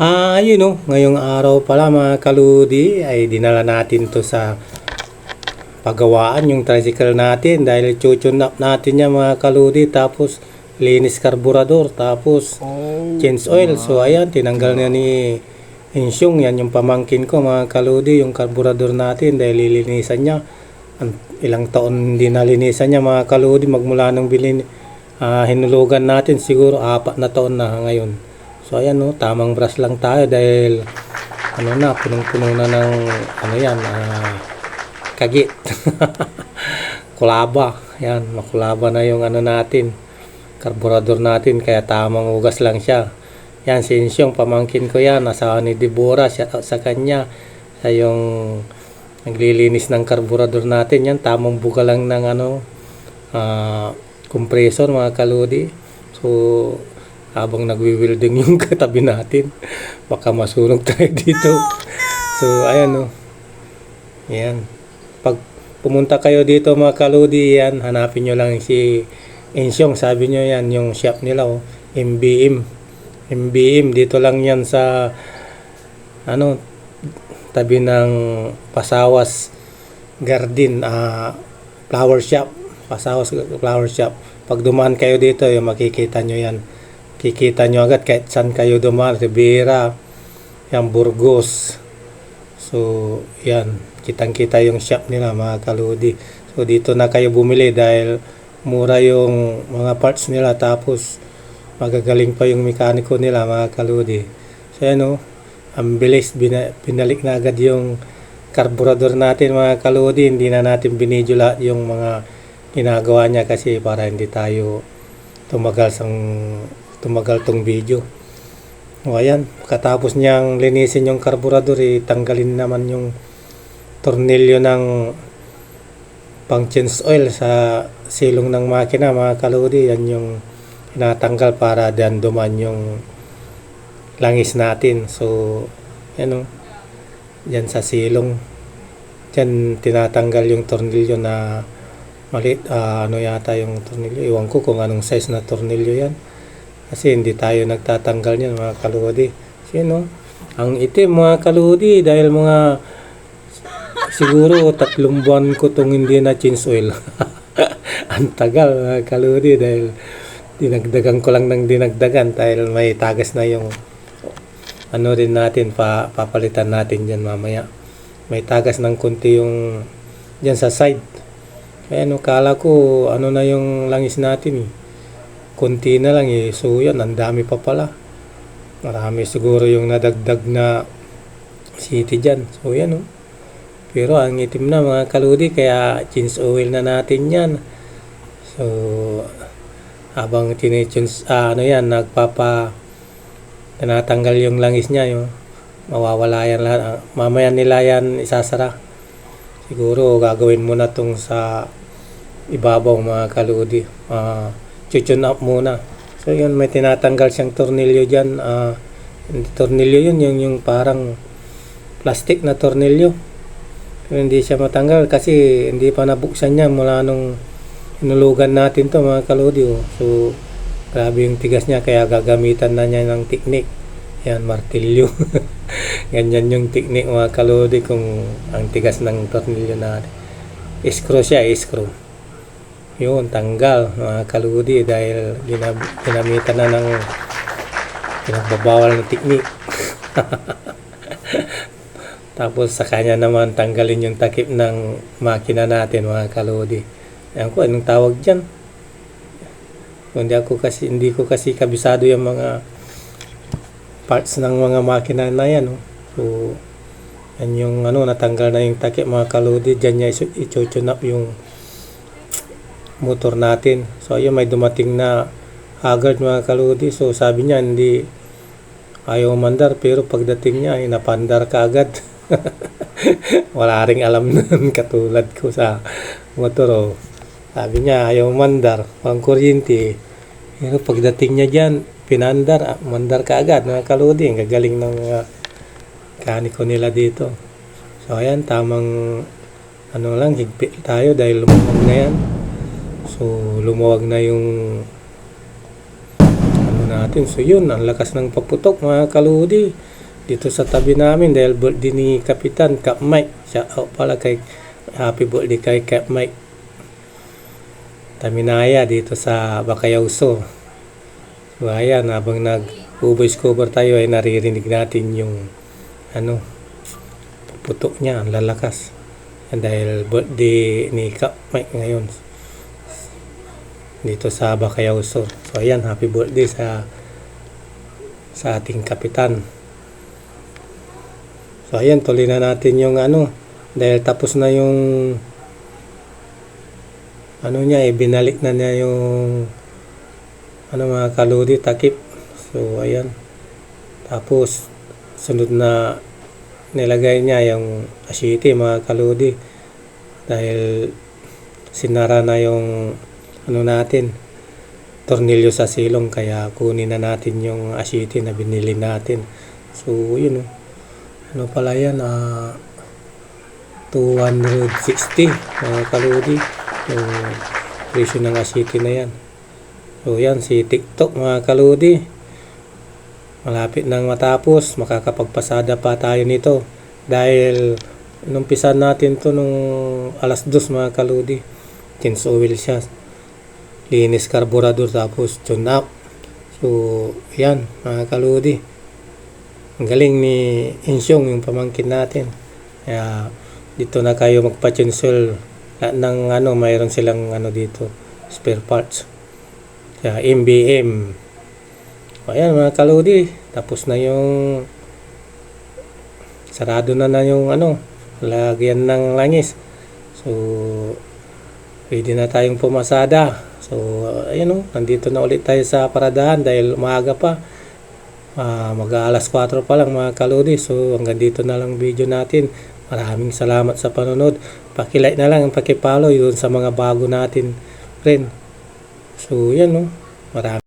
Ah, yun oh, ngayong araw pala mga kaludi ay dinala natin to sa pagawaan yung tricycle natin dahil chuchun up natin niya mga kaludi tapos linis karburador tapos change oil. So ayan, tinanggal na ni Insyong, yan yung pamangkin ko mga kaludi, yung karburador natin dahil lilinisan niya. Ang- Ilang taon din nalinisan niya mga kaludi magmula nung bilin, ah, hinulugan natin siguro apat na taon na ngayon. So ayan no, tamang brush lang tayo dahil ano na, punong-puno na ng ano yan, ah, kagit. kulaba. Yan, makulaba na yung ano natin, karburador natin kaya tamang ugas lang siya. Yan, si Insyong, pamangkin ko yan, asawa ni Deborah, shout out sa kanya. Siya yung naglilinis ng karburador natin. Yan, tamang buga lang ng ano, ah, compressor mga kaludi. So, habang nagwi-welding yung katabi natin, baka masunog tayo dito. So, ayan o. Yan. Pag pumunta kayo dito mga kaludi, yan, hanapin nyo lang si Insyong. Sabi nyo yan, yung shop nila, oh, MBM. MBM, dito lang yan sa, ano, tabi ng Pasawas Garden, ah, flower shop. Pasawas flower shop. Pag dumaan kayo dito, yung makikita nyo yan. Kikita nyo agad kahit saan kayo dumaan. Rivera, yan, Burgos. So, yan. Kitang-kita yung shop nila, mga kaludi. So, dito na kayo bumili dahil mura yung mga parts nila. Tapos, magagaling pa yung mekaniko nila, mga kaludi. So, yan o. Ang bilis, bina, binalik na agad yung karburador natin, mga kaludi. Hindi na natin binidyo lahat yung mga ginagawa niya kasi para hindi tayo tumagal sang tumagal tong video. O ayan, pagkatapos niyang linisin yung karburador, eh, tanggalin naman yung tornilyo ng pang change oil sa silong ng makina mga kaludi. Yan yung tinatanggal para diyan duman yung langis natin. So, yan o. Yan sa silong. Diyan tinatanggal yung tornilyo na maliit. ah, ano yata yung tornilyo. Iwan ko kung anong size na tornilyo yan. Kasi hindi tayo nagtatanggal niyan mga kaludi. Sino? Ang itim mga kaludi dahil mga siguro tatlong buwan ko tong hindi na change oil. Ang tagal mga kaludi dahil dinagdagan ko lang ng dinagdagan dahil may tagas na yung ano rin natin pa, papalitan natin dyan mamaya. May tagas ng konti yung dyan sa side. Kaya ano, kala ko ano na yung langis natin eh konti na lang eh. So yan, ang dami pa pala. Marami siguro yung nadagdag na city dyan. So yan oh. Pero ang itim na mga kaludi, kaya change oil na natin yan. So, habang tinichins, ah, ano yan, nagpapa, tinatanggal yung langis niya, yung mawawala yan lahat. Ah, Mamaya nila yan isasara. Siguro gagawin mo na tong sa ibabaw mga kaludi. Ah, chuchun up muna. So yun, may tinatanggal siyang tornilyo dyan. Hindi tornilyo yun, yung, yung parang plastic na tornilyo. Pero hindi siya matanggal kasi hindi pa nabuksan niya mula nung inulugan natin to mga kalodi. oh. So, grabe yung tigas niya kaya gagamitan na niya ng teknik. Yan, martilyo. Ganyan yung teknik mga kalodi kung ang tigas ng tornilyo natin. Screw siya, screw. Yun, tanggal mga kaludi dahil ginab- ginamitan na ng pinagbabawal na teknik. Tapos sa kanya naman tanggalin yung takip ng makina natin mga kaludi. Ayan ko, anong tawag dyan? Hindi ako kasi, hindi ko kasi kabisado yung mga parts ng mga makina na yan. Oh. So, yan yung ano, natanggal na yung takip mga kaludi. Diyan niya ichuchun yung motor natin. So ayun may dumating na haggard mga kaludi. So sabi niya hindi ayaw mandar pero pagdating niya ay napandar ka agad. Wala ring alam nun katulad ko sa motor. Oh. Sabi niya ayaw mandar, pang kuryente. Pero pagdating niya diyan, pinandar, ah, mandar ka agad mga kaludi. Ang gagaling ng mga kaniko nila dito. So ayan, tamang ano lang, higpit tayo dahil lumamang na yan. So, lumuwag na yung ano natin. So, yun, ang lakas ng paputok mga kaludi. dito sa tabi namin dahil birthday ni Kapitan Cap Mike. Shout out pala kay happy birthday kay Cap Mike. Taminaya dito sa Bacayauso. So ayan, habang nag-voice cover tayo ay naririnig natin yung ano, putok niya, ang lalakas. Dahil birthday ni Cap Mike ngayon dito sa Bacayauso. So ayan, happy birthday sa sa ating kapitan. So ayan, tuloy na natin yung ano, dahil tapos na yung ano niya, eh, binalik na niya yung ano mga kaludi, takip. So ayan. Tapos sunod na nilagay niya yung asiti mga kaludi dahil sinara na yung ano natin tornilyo sa silong kaya kunin na natin yung asiti na binili natin. So yun oh. ano pala yan ah 260 mga kaludi yung presyo ng asiti na yan. So yan si tiktok mga kaludi. Malapit nang matapos makakapagpasada pa tayo nito. Dahil nung pisa natin to nung alas dos mga kaludi. Oil siya linis carburetor tapos tune up. So yan mga kaludi. Ang galing ni Insyong yung pamangkin natin. Kaya dito na kayo lahat ng ano mayroon silang ano dito spare parts. Kaya MBM ayan mga kaludi. Tapos na yung sarado na na yung ano lagyan ng langis. So pwede na tayong pumasada so ayun o nandito na ulit tayo sa paradahan dahil umaga pa. Ah, mag alas 4 pa lang mga kaludi so hanggang dito na lang video natin. Maraming salamat sa panonood. Pakilike na lang pakipollow yun sa mga bago natin friend so yan o marami